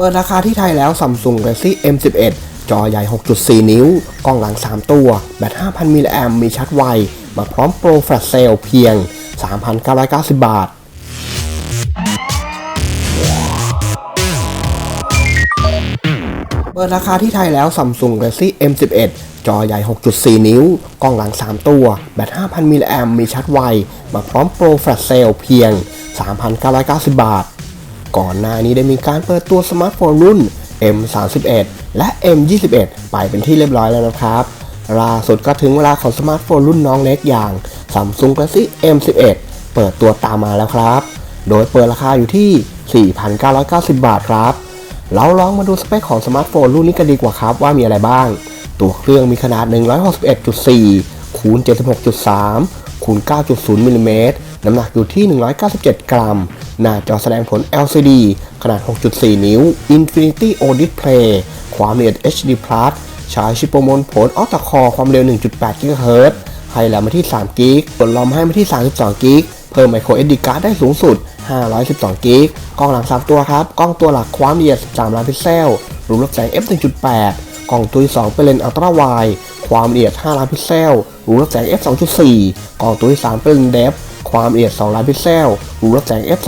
เปิดราคาที่ไทยแล้ว Samsung Galaxy M11 จอใหญ่ 6.4 นิ้ว กล้องหลัง 3 ตัว แบต 5,000 มิลลิแอมมีชาร์จไว มาพร้อมโปรแฟลชเซลเพียง 3,990 บาท เปิดราคาที่ไทยแล้ว Samsung Galaxy M11 จอใหญ่ 6.4 นิ้ว กล้องหลัง 3 ตัว แบต 5,000 มิลลิแอมมีชาร์จไว มาพร้อมโปรแฟลชเซลเพียง 3,990 บาท ก่อนหน้านี้ได้มีการเปิดตัวสมาร์ทโฟนรุ่น M31 และ M21 ไปเป็นที่เรียบร้อยแล้วนะครับ ล่าสุดก็ถึงเวลาของสมาร์ทโฟนรุ่นน้องเล็กอย่าง Samsung Galaxy M11 เปิดตัวตามมาแล้วครับ โดยเปิดราคาอยู่ที่ 4,990 บาทครับ เราลองมาดูสเปคของสมาร์ทโฟนรุ่นนี้กันดีกว่าครับว่ามีอะไรบ้าง ตัวเครื่องมีขนาด 161.4 คูณ 76.3 คูณ 9.0มิลลิเมตร น้ำหนักอยู่ที่ 197 กรัม หน้าจอแสดงผล LCD ขนาด 6.4 นิ้ว Infinity O Display ความละเอียด HD Plus ใช้ชิปโปรโมลผลออตคอความเร็ว 1.8 GHz ให้แรมมาที่3กิกกดลอมให้มาที่ 32กิกเพิ่ม micro SD card ได้สูงสุด 512กิกกล้องหลัง 3 ตัวครับ กล้องตัวหลักความละเอียด 13 ล้านพิกเซล รูรับแสง f 1.8กล้องตัวที่ 2 เป็นเลนส์อัลตร้าไวความละเอียด 5 ล้านพิกเซล รูรับแสง f 2.4กล้องตัวที่ 3 เป็นเลนส์เดฟ ความละเอียด2ล้านพิกเซลรูรับแสง f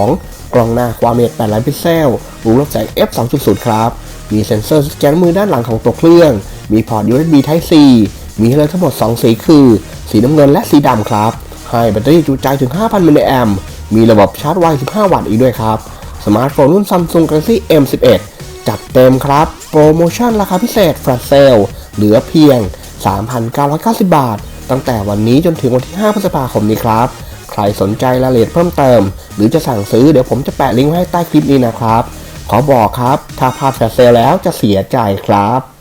2.2 กล้องหน้าความละเอียด8ล้านพิกเซลรูรับแสง f 2.0 ครับ มีเซ็นเซอร์สแกนมือด้านหลังของตัวเครื่อง มีพอร์ต USB Type C มีให้เลือกทั้งหมด 2 สีคือ สีน้ำเงินและสีดำครับ ให้แบตเตอรี่จุใจถึง 5,000มิลลิแอมมีระบบชาร์จไว 15 วัตต์อีกด้วยครับ สมาร์ทโฟนรุ่น Samsung Galaxy M11 จัดเต็มครับ โปรโมชั่นราคาพิเศษ Flash Sale เหลือเพียง 3,990 บาท ตั้งแต่วันนี้จนถึงวันที่ 5 พฤษภาคมนี้ครับ ใครสนใจรายละเอียดเพิ่มเติม หรือจะสั่งซื้อเดี๋ยวผมจะแปะลิงก์ไว้ใต้คลิปนี้นะครับ ขอบอกครับ ถ้าพลาดแฟลเซลแล้วจะเสียใจครับ